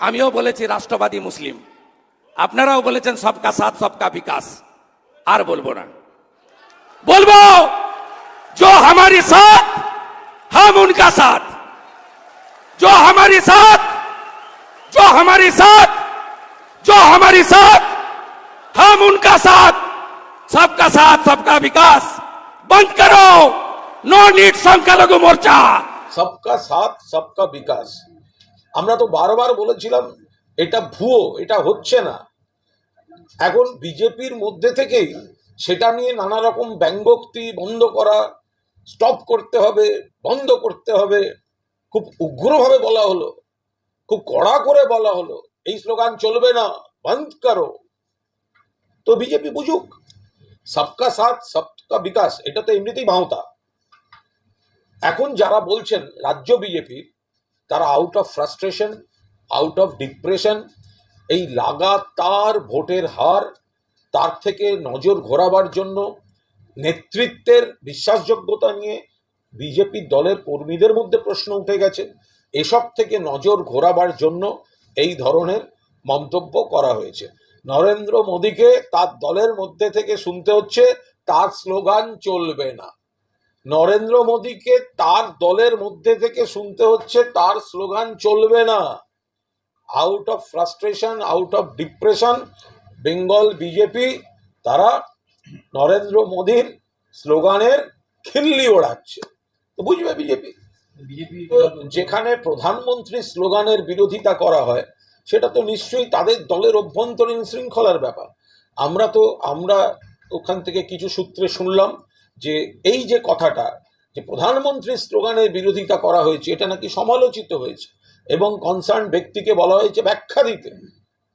আমিও বলেছি রাষ্ট্রবাদী মুসলিম আপনারাও বলেছেন সবকা সাথ সবকা বিকাশ আর বলবো না বলবো जो हमारे साथ हम उनका साथ जो हमारे साथ जो हमारे साथ जो हमारे साथ हम उनका साथ सबका साथ सबका विकास बंद करो नो नीट संख्यालघु मोर्चा সবকা সাথ সবকা বিকাশ আমরা তো বারবার বলেছিলাম, এটা ভুয়ো, এটা হচ্ছে না। এখন বিজেপির মধ্যে থেকেই সেটা নিয়ে নানা রকম ব্যঙ্গোক্তি বন্ধ করা স্টপ করতে হবে, বন্ধ করতে হবে, খুব উগ্রভাবে বলা হলো, খুব কড়া করে বলা হলো, এই স্লোগান চলবে না, বন্ধ করো। তো বিজেপি বুঝুক, সবকা সাথ, সবকা বিকাশ, এটা তো এমনিতেই ভাঁওতা। এখন যারা বলছেন রাজ্য বিজেপি তারা out of frustration out of depression এই লাগাতার ভোটের হার, তার থেকে নজর ঘোরাবার জন্য নেতৃত্বের বিশ্বাসযোগ্যতা নিয়ে বিজেপি দলের কর্মীদের মধ্যে প্রশ্ন উঠে গেছে। এসব থেকে নজর ঘোরাবার জন্য এই ধরনের মন্তব্য করা হয়েছে। নরেন্দ্র মোদীকে তার দলের মধ্যে থেকে শুনতে হচ্ছে, তার স্লোগান চলবে না। নরেন্দ্র মোদীকে তার দলের মধ্যে থেকে শুনতে হচ্ছে তার স্লোগান চলবে না। Out of frustration out of depression Bengal BJP তারা নরেন্দ্র মোদীর স্লোগানের খিল্লি ওড়াচ্ছে। তো বুঝবে বিজেপি বিজেপি যেখানে প্রধানমন্ত্রী স্লোগানের বিরোধিতা করা হয় সেটা তো নিশ্চয়ই তাদের দলের অভ্যন্তরীণ শৃঙ্খলার ব্যাপার। আমরা তো আমরা ওখান থেকে কিছু সূত্রে শুনলাম যে এই যে কথাটা, যে প্রধানমন্ত্রীর স্লোগানের বিরোধিতা করা হয়েছে, এটা নাকি সমালোচিত হয়েছে এবং কনসার্ন ব্যক্তিকে বলা হয়েছে ব্যাখ্যা দিতে।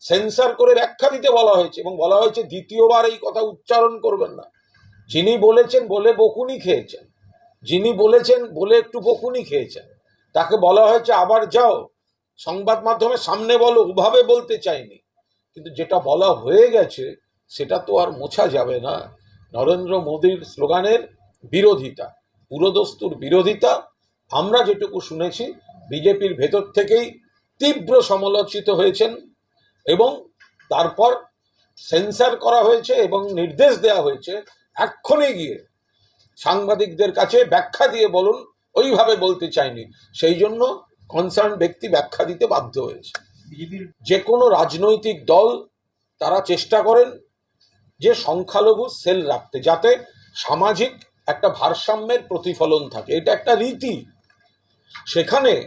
সেন্সার করে ব্যাখ্যা দিতে বলা হয়েছে এবং বলা হয়েছে দ্বিতীয়বার এই কথা উচ্চারণ করবেন না। যিনি বলেছেন বলে বকুনি খেয়েছেন, যিনি বলেছেন বলে একটু বকুনি খেয়েছেন, তাকে বলা হয়েছে আবার যাও, সংবাদ মাধ্যমে সামনে বলো, ওভাবে বলতে চাইনি। কিন্তু যেটা বলা হয়ে গেছে, সেটা তো আর মোছা যাবে না। নরেন্দ্র মোদীর স্লোগানের বিরোধিতা পুরোদস্তুর বিরোধিতা আমরা যেটুকু শুনেছি বিজেপির ভেতর থেকেই তীব্র সমালোচিত হয়েছেন এবং তারপর সেন্সার করা হয়েছে এবং নির্দেশ দেওয়া হয়েছে এক্ষণে গিয়ে সাংবাদিকদের কাছে ব্যাখ্যা দিয়ে বলুন ওইভাবে বলতে চাইনি। সেই জন্য কনসার্ন ব্যক্তি ব্যাখ্যা দিতে বাধ্য হয়েছে। যে কোনো রাজনৈতিক দল তারা চেষ্টা করেন যে সংখ্যালঘু সেল রাখতে, যাতে সামাজিক একটা ভারসাম্যের প্রতিফলন থাকে। এটা একটা রীতি। সেখানে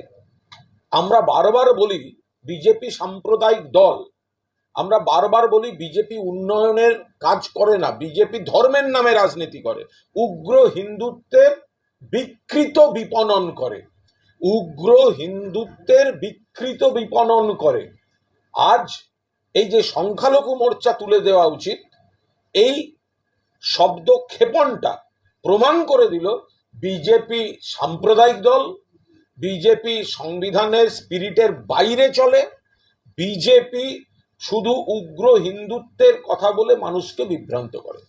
আমরা বারবার বলি, বিজেপি সাম্প্রদায়িক দল। আমরা বারবার বলি, বিজেপি উন্নয়নের কাজ করে না, বিজেপি ধর্মের নামে রাজনীতি করে। উগ্র হিন্দুত্বের বিকৃত বিপণন করে। উগ্র হিন্দুত্বের বিকৃত বিপণন করে। আজ এই যে সংখ্যালঘু মোর্চা তুলে দেওয়া উচিত এই শব্দ ক্ষেপণটা প্রমাণ করে দিল বিজেপি সাম্প্রদায়িক দল বিজেপি সংবিধানের স্পিরিটের বাইরে চলে বিজেপি শুধু উগ্র হিন্দুত্বের কথা বলে মানুষকে বিভ্রান্ত করে।